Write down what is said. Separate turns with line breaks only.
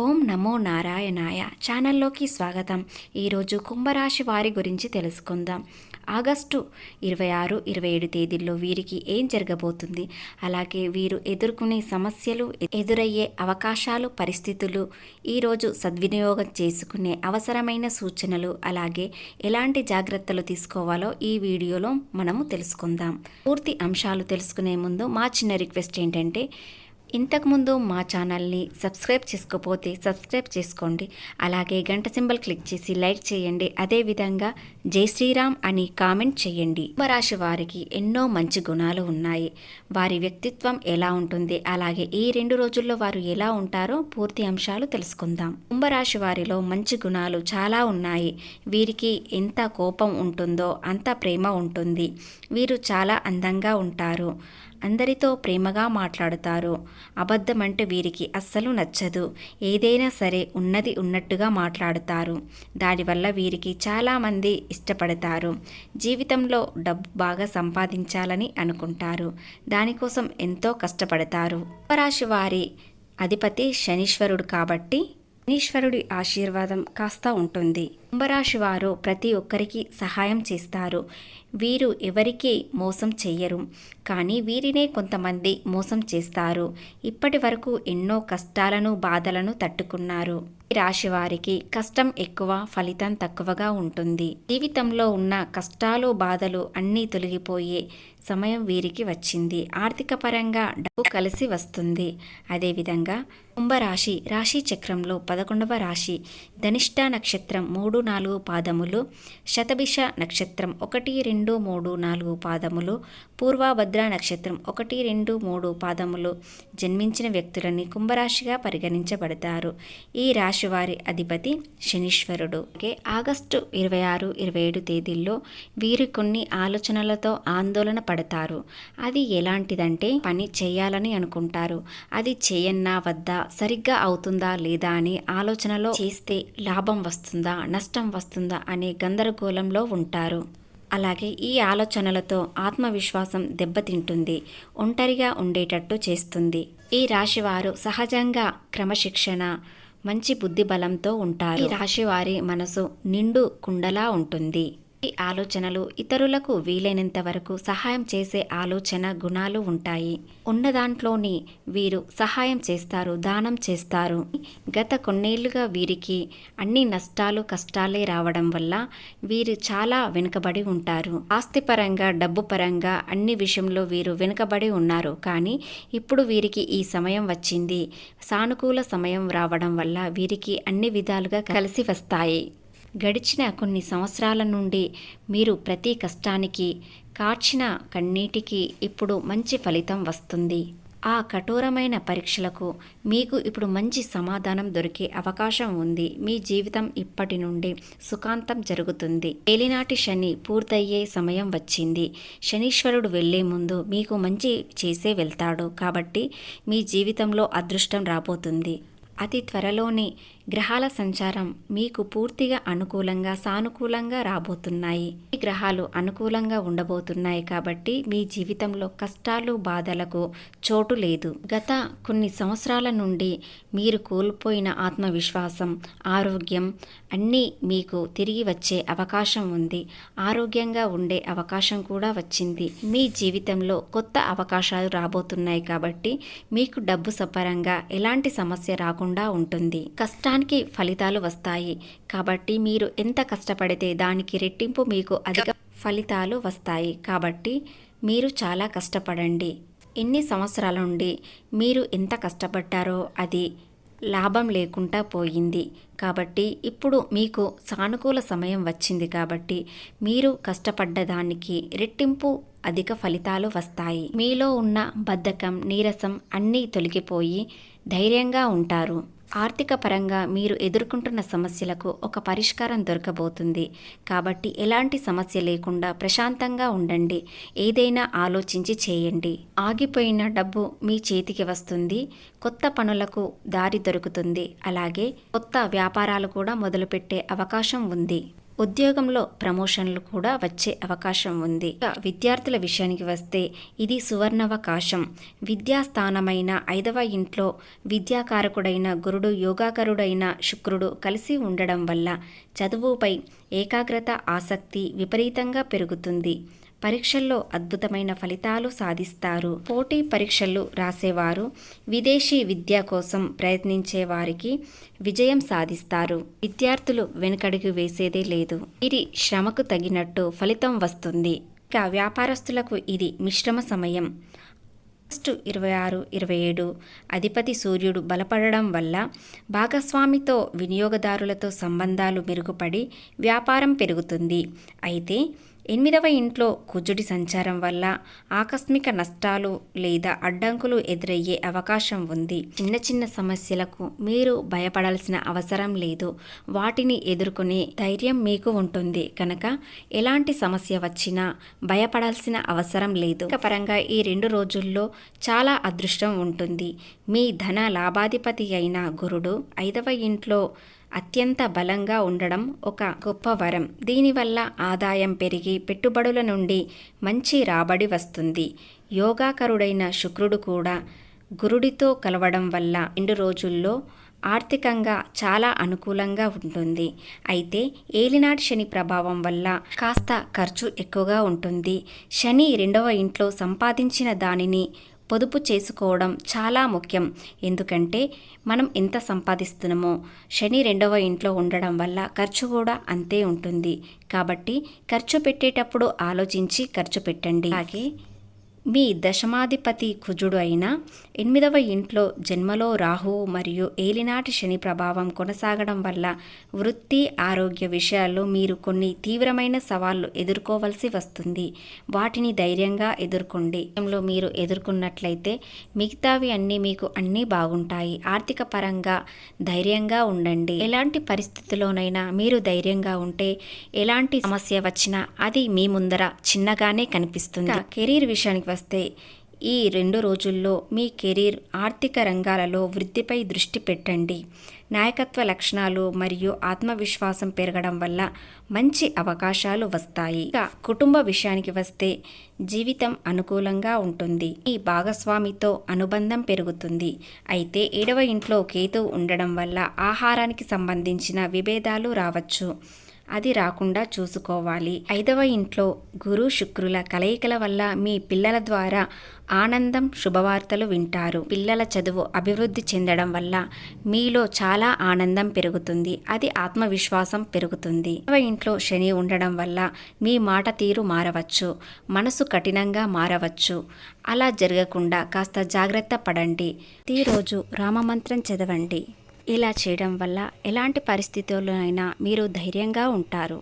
ఓం నమో నారాయణాయ ఛానల్లోకి స్వాగతం. ఈరోజు కుంభరాశి వారి గురించి తెలుసుకుందాం. ఆగస్టు ఇరవై ఆరు ఇరవై ఏడు తేదీల్లో వీరికి ఏం జరగబోతుంది? అలాగే వీరు ఎదుర్కొనే సమస్యలు ఎదురయ్యే అవకాశాలు పరిస్థితులు ఈరోజు సద్వినియోగం చేసుకునే అవసరమైన సూచనలు అలాగే ఎలాంటి జాగ్రత్తలు తీసుకోవాలో ఈ వీడియోలో మనము తెలుసుకుందాం. పూర్తి అంశాలు తెలుసుకునే ముందు మా చిన్న రిక్వెస్ట్ ఏంటంటే ఇంతకుముందు మా ఛానల్ని సబ్స్క్రైబ్ చేసుకోపోతే సబ్స్క్రైబ్ చేసుకోండి. అలాగే గంట సింబల్ క్లిక్ చేసి లైక్ చేయండి. అదేవిధంగా జై శ్రీరామ్ అని కామెంట్ చేయండి. కుంభరాశి వారికి ఎన్నో మంచి గుణాలు ఉన్నాయి. వారి వ్యక్తిత్వం ఎలా ఉంటుంది? అలాగే ఈ రెండు రోజుల్లో వారు ఎలా ఉంటారో పూర్తి అంశాలు తెలుసుకుందాం. కుంభరాశి వారిలో మంచి గుణాలు చాలా ఉన్నాయి. వీరికి ఎంత కోపం ఉంటుందో అంత ప్రేమ ఉంటుంది. వీరు చాలా అందంగా ఉంటారు. అందరితో ప్రేమగా మాట్లాడుతారు. అబద్ధం అంటే వీరికి అస్సలు నచ్చదు. ఏదైనా సరే ఉన్నది ఉన్నట్టుగా మాట్లాడుతారు. దానివల్ల వీరికి చాలామంది ఇష్టపడతారు. జీవితంలో డబ్బు బాగా సంపాదించాలని అనుకుంటారు. దానికోసం ఎంతో కష్టపడతారు. కుంభరాశి వారి అధిపతి శనీశ్వరుడు కాబట్టి శనీశ్వరుడి ఆశీర్వాదం కాస్త ఉంటుంది. కుంభరాశి వారు ప్రతి ఒక్కరికి సహాయం చేస్తారు. వీరు ఎవరికీ మోసం చెయ్యరు. కానీ వీరినే కొంతమంది మోసం చేస్తారు. ఇప్పటి వరకు ఎన్నో కష్టాలను బాధలను తట్టుకున్నారు. ఈ రాశి వారికి కష్టం ఎక్కువ ఫలితం తక్కువగా ఉంటుంది. జీవితంలో ఉన్న కష్టాలు బాధలు అన్నీ తొలగిపోయే సమయం వీరికి వచ్చింది. ఆర్థిక పరంగా డబ్బు కలిసి వస్తుంది. అదేవిధంగా కుంభరాశి రాశి చక్రంలో పదకొండవ రాశి ధనిష్ట నక్షత్రం మూడు నాలుగు పాదములు శతభిష నక్షత్రం ఒకటి రెండు మూడు నాలుగు పాదములు పూర్వభద్ర నక్షత్రం ఒకటి రెండు మూడు పాదములు జన్మించిన వ్యక్తులని కుంభరాశిగా పరిగణించబడతారు. ఈ రాశి వారి అధిపతి శనీశ్వరుడు. ఆగస్టు ఇరవై ఆరు ఇరవై ఏడు తేదీల్లో వీరు కొన్ని ఆలోచనలతో ఆందోళన పడతారు. అది ఎలాంటిదంటే పని చేయాలని అనుకుంటారు. అది చేయన్నా వద్దా సరిగ్గా అవుతుందా లేదా అని ఆలోచనలో చేస్తే లాభం వస్తుందా నష్టం వస్తుందా అనే గందరగోళంలో ఉంటారు. అలాగే ఈ ఆలోచనలతో ఆత్మవిశ్వాసం దెబ్బతింటుంది ఒంటరిగా ఉండేటట్టు చేస్తుంది. ఈ రాశివారు సహజంగా క్రమశిక్షణ మంచి బుద్ధి బలంతో ఉంటారు. ఈ రాశివారి మనసు నిండు కుండలా ఉంటుంది. ఈ ఆలోచనలు ఇతరులకు వీలైనంత వరకు సహాయం చేసే ఆలోచన గుణాలు ఉంటాయి. ఉన్న దాంట్లోని వీరు సహాయం చేస్తారు దానం చేస్తారు. గత కొన్నేళ్ళుగా వీరికి అన్ని నష్టాలు కష్టాలే రావడం వల్ల వీరు చాలా వెనుకబడి ఉంటారు. ఆస్తిపరంగా డబ్బు పరంగా అన్ని విషయంలో వీరు వెనుకబడి ఉన్నారు. కానీ ఇప్పుడు వీరికి ఈ సమయం వచ్చింది. సానుకూల సమయం రావడం వల్ల వీరికి అన్ని విధాలుగా కలిసి వస్తాయి. గడిచిన కొన్ని సంవత్సరాల నుండి మీరు ప్రతి కష్టానికి కార్చిన కన్నీటికి ఇప్పుడు మంచి ఫలితం వస్తుంది. ఆ కఠోరమైన పరీక్షలకు మీకు ఇప్పుడు మంచి సమాధానం దొరికే అవకాశం ఉంది. మీ జీవితం ఇప్పటి నుండి సుఖాంతం జరుగుతుంది. ఏలినాటి శని పూర్తయ్యే సమయం వచ్చింది. శనీశ్వరుడు వెళ్ళే ముందు మీకు మంచి చేసే వెళ్తాడు. కాబట్టి మీ జీవితంలో అదృష్టం రాబోతుంది. అతి త్వరలోనే గ్రహాల సంచారం మీకు పూర్తిగా అనుకూలంగా సానుకూలంగా రాబోతున్నాయి. ఈ గ్రహాలు అనుకూలంగా ఉండబోతున్నాయి కాబట్టి మీ జీవితంలో కష్టాలు బాధలకు చోటు లేదు. గత కొన్ని సంవత్సరాల నుండి మీరు కోల్పోయిన ఆత్మవిశ్వాసం ఆరోగ్యం అన్నీ మీకు తిరిగి వచ్చే అవకాశం ఉంది. ఆరోగ్యంగా ఉండే అవకాశం కూడా వచ్చింది. మీ జీవితంలో కొత్త అవకాశాలు రాబోతున్నాయి కాబట్టి మీకు డబ్బు సపరంగా ఎలాంటి సమస్య రాకుండా ఉంటుంది. కష్టాలు కష్టానికి ఫలితాలు వస్తాయి. కాబట్టి మీరు ఎంత కష్టపడితే దానికి రెట్టింపు మీకు అధిక ఫలితాలు వస్తాయి. కాబట్టి మీరు చాలా కష్టపడండి. ఎన్ని సంవత్సరాల నుండి మీరు ఎంత కష్టపడ్డారో అది లాభం లేకుండా పోయింది. కాబట్టి ఇప్పుడు మీకు సానుకూల సమయం వచ్చింది. కాబట్టి మీరు కష్టపడ్డ దానికి రెట్టింపు అధిక ఫలితాలు వస్తాయి. మీలో ఉన్న బద్ధకం నీరసం అన్నీ తొలగిపోయి ధైర్యంగా ఉంటారు. ఆర్థిక పరంగా మీరు ఎదుర్కొంటున్న సమస్యలకు ఒక పరిష్కారం దొరకబోతుంది. కాబట్టి ఎలాంటి సమస్య లేకుండా ప్రశాంతంగా ఉండండి. ఏదైనా ఆలోచించి చేయండి. ఆగిపోయిన డబ్బు మీ చేతికి వస్తుంది. కొత్త పనులకు దారి దొరుకుతుంది. అలాగే కొత్త వ్యాపారాలు కూడా మొదలుపెట్టే అవకాశం ఉంది. ఉద్యోగంలో ప్రమోషన్లు కూడా వచ్చే అవకాశం ఉంది. విద్యార్థుల విషయానికి వస్తే ఇది సువర్ణవకాశం. విద్యాస్థానమైన ఐదవ ఇంట్లో విద్యాకారకుడైన గురుడు యోగాకరుడైన శుక్రుడు కలిసి ఉండడం వల్ల చదువుపై ఏకాగ్రత ఆసక్తి విపరీతంగా పెరుగుతుంది. పరీక్షల్లో అద్భుతమైన ఫలితాలు సాధిస్తారు. పోటీ పరీక్షలు రాసేవారు విదేశీ విద్య కోసం ప్రయత్నించే వారికి విజయం సాధిస్తారు. విద్యార్థులు వెనుకడుగు వేసేదే లేదు. వీరి శ్రమకు తగినట్టు ఫలితం వస్తుంది. ఇక వ్యాపారస్తులకు ఇది మిశ్రమ సమయం. ఆగస్టు ఇరవై ఆరు ఇరవై ఏడు అధిపతి సూర్యుడు బలపడడం వల్ల భాగస్వామితో వినియోగదారులతో సంబంధాలు మెరుగుపడి వ్యాపారం పెరుగుతుంది. అయితే ఎనిమిదవ ఇంట్లో కుజుడి సంచారం వల్ల ఆకస్మిక నష్టాలు లేదా అడ్డంకులు ఎదురయ్యే అవకాశం ఉంది. చిన్న చిన్న సమస్యలకు మీరు భయపడాల్సిన అవసరం లేదు. వాటిని ఎదుర్కొనే ధైర్యం మీకు ఉంటుంది. కనుక ఎలాంటి సమస్య వచ్చినా భయపడాల్సిన అవసరం లేదు. పరంగా ఈ రెండు రోజుల్లో చాలా అదృష్టం ఉంటుంది. మీ ధన లాభాధిపతి అయిన గురుడు ఐదవ ఇంట్లో అత్యంత బలంగా ఉండడం ఒక గొప్ప వరం. దీనివల్ల ఆదాయం పెరిగి పెట్టుబడుల నుండి మంచి రాబడి వస్తుంది. యోగాకరుడైన శుక్రుడు కూడా గురుడితో కలవడం వల్ల రెండు రోజుల్లో ఆర్థికంగా చాలా అనుకూలంగా ఉంటుంది. అయితే ఏలినాటి శని ప్రభావం వల్ల కాస్త ఖర్చు ఎక్కువగా ఉంటుంది. శని రెండవ ఇంట్లో సంపాదించిన దానిని పొదుపు చేసుకోవడం చాలా ముఖ్యం. ఎందుకంటే మనం ఎంత సంపాదిస్తున్నామో శని రెండవ ఇంట్లో ఉండడం వల్ల ఖర్చు కూడా అంతే ఉంటుంది. కాబట్టి ఖర్చు పెట్టేటప్పుడు ఆలోచించి ఖర్చు పెట్టండి. అలాగే మీ దశమాధిపతి కుజుడు అయిన ఎనిమిదవ ఇంట్లో జన్మలో రాహువు మరియు ఏలినాటి శని ప్రభావం కొనసాగడం వల్ల వృత్తి ఆరోగ్య విషయాల్లో మీరు కొన్ని తీవ్రమైన సవాళ్ళు ఎదుర్కోవలసి వస్తుంది. వాటిని ధైర్యంగా ఎదుర్కొండి. మీరు ఎదుర్కొన్నట్లయితే మిగతావి అన్నీ మీకు అన్నీ బాగుంటాయి. ఆర్థిక పరంగా ధైర్యంగా ఉండండి. ఎలాంటి పరిస్థితిలోనైనా మీరు ధైర్యంగా ఉంటే ఎలాంటి సమస్య వచ్చినా అది మీ ముందర చిన్నగానే కనిపిస్తుంది. కెరీర్ విషయానికి వస్తే ఈ రెండు రోజుల్లో మీ కెరీర్ ఆర్థిక రంగాలలో వృద్ధిపై దృష్టి పెట్టండి. నాయకత్వ లక్షణాలు మరియు ఆత్మవిశ్వాసం పెరగడం వల్ల మంచి అవకాశాలు వస్తాయి. ఇక కుటుంబ విషయానికి వస్తే జీవితం అనుకూలంగా ఉంటుంది. ఈ భాగస్వామితో అనుబంధం పెరుగుతుంది. అయితే ఏడవ ఇంట్లో కేతు ఉండడం వల్ల ఆహారానికి సంబంధించిన విభేదాలు రావచ్చు. అది రాకుండా చూసుకోవాలి. ఐదవ ఇంట్లో గురు శుక్రుల కలయికల వల్ల మీ పిల్లల ద్వారా ఆనందం శుభవార్తలు వింటారు. పిల్లల చదువు అభివృద్ధి చెందడం వల్ల మీలో చాలా ఆనందం పెరుగుతుంది. అది ఆత్మవిశ్వాసం పెరుగుతుంది. ఐదవ ఇంట్లో శని ఉండడం వల్ల మీ మాట తీరు మారవచ్చు. మనసు కఠినంగా మారవచ్చు. అలా జరగకుండా కాస్త జాగ్రత్త పడండి. ప్రతిరోజు రామమంత్రం చదవండి. ఇలా చేయడం వల్ల ఎలాంటి పరిస్థితుల్లోనైనా మీరు ధైర్యంగా ఉంటారు.